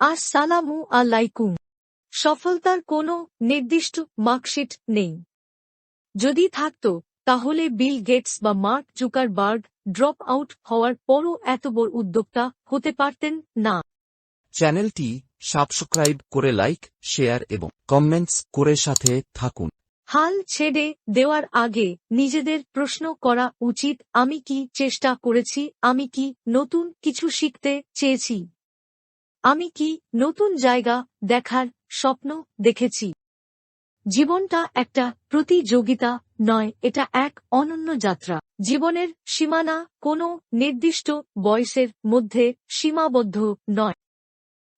আসসালামু আলাইকুম। সফলতার কোনো নির্দিষ্ট মার্কশিট নেই। যদি থাকত তাহলে বিল গেটস বা মার্ক জুকারবার্গ ড্রপ আউট হওয়ার পরও এত বড় উদ্যোক্তা হতে পারতেন না। চ্যানেলটি সাবস্ক্রাইব করে লাইক শেয়ার এবং কমেন্টস করে সাথে থাকুন। হাল ছেড়ে দেওয়ার আগে নিজেদের প্রশ্ন করা উচিত আমি কি চেষ্টা করেছি? আমি কি নতুন কিছু শিখতে চেয়েছি? আমি কি নতুন জায়গা দেখার স্বপ্ন দেখেছি? জীবনটা একটা প্রতিযোগিতা নয়, এটা এক অনন্য যাত্রা। জীবনের সীমানা কোনো নির্দিষ্ট বয়সের মধ্যে সীমাবদ্ধ নয়।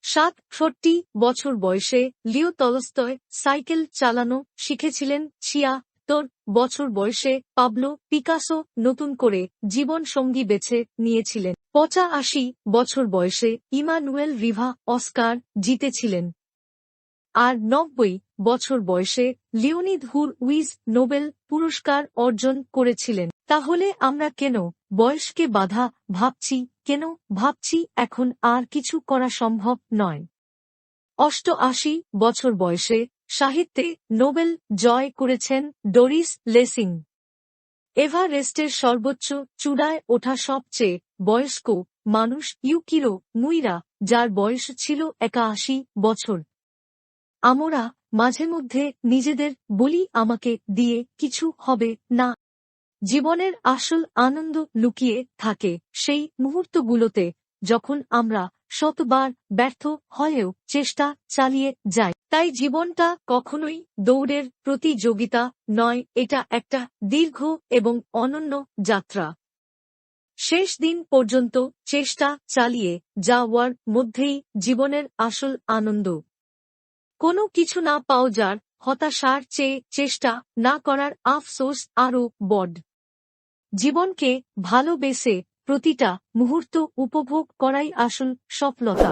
সাত সাতষট্টি বছর বয়সে লিও তলস্তয় সাইকেল চালানো শিখেছিলেন ছিয়া তোর বছর বয়সে পাবলো পিকাসো নতুন করে জীবন সঙ্গী বেছে নিয়েছিলেন। পঁচাশি বছর বয়সে ইমানুয়েল রিভা অস্কার জিতেছিলেন। আর নব্বই বছর বয়সে লিওনিদ হুর উইজ নোবেল পুরস্কার অর্জন করেছিলেন। তাহলে আমরা কেন বয়সকে বাধা ভাবছি? কেন ভাবছি এখন আর কিছু করা সম্ভব নয়? অষ্টআশি বছর বয়সে সাহিত্যে নোবেল জয় করেছেন ডোরিস লেসিং। এভারেস্টের সর্বোচ্চ চূড়ায় ওঠা সবচেয়ে বয়স্ক মানুষ ইউকিরো মুইরা, যার বয়স ছিল একাশি বছর। আমরা মাঝে মধ্যে নিজেদের বলি, আমাকে দিয়ে কিছু হবে না। জীবনের আসল আনন্দ লুকিয়ে থাকে সেই মুহূর্তগুলোতে, যখন আমরা শতবার ব্যর্থ হয়েও চেষ্টা চালিয়ে যায়। তাই জীবনটা কখনোই দৌড়ের প্রতিযোগিতা নয়, এটা একটা দীর্ঘ এবং অনন্য যাত্রা। শেষ দিন পর্যন্ত চেষ্টা চালিয়ে যাওয়ার মধ্যেই জীবনের আসল আনন্দ। কোনো কিছু না পাও যার হতাশার চেয়ে চেষ্টা না করার আফসোস আরও বড। জীবনকে ভালোবেসে প্রতিটা মুহূর্ত উপভোগ করাই আসল সফলতা।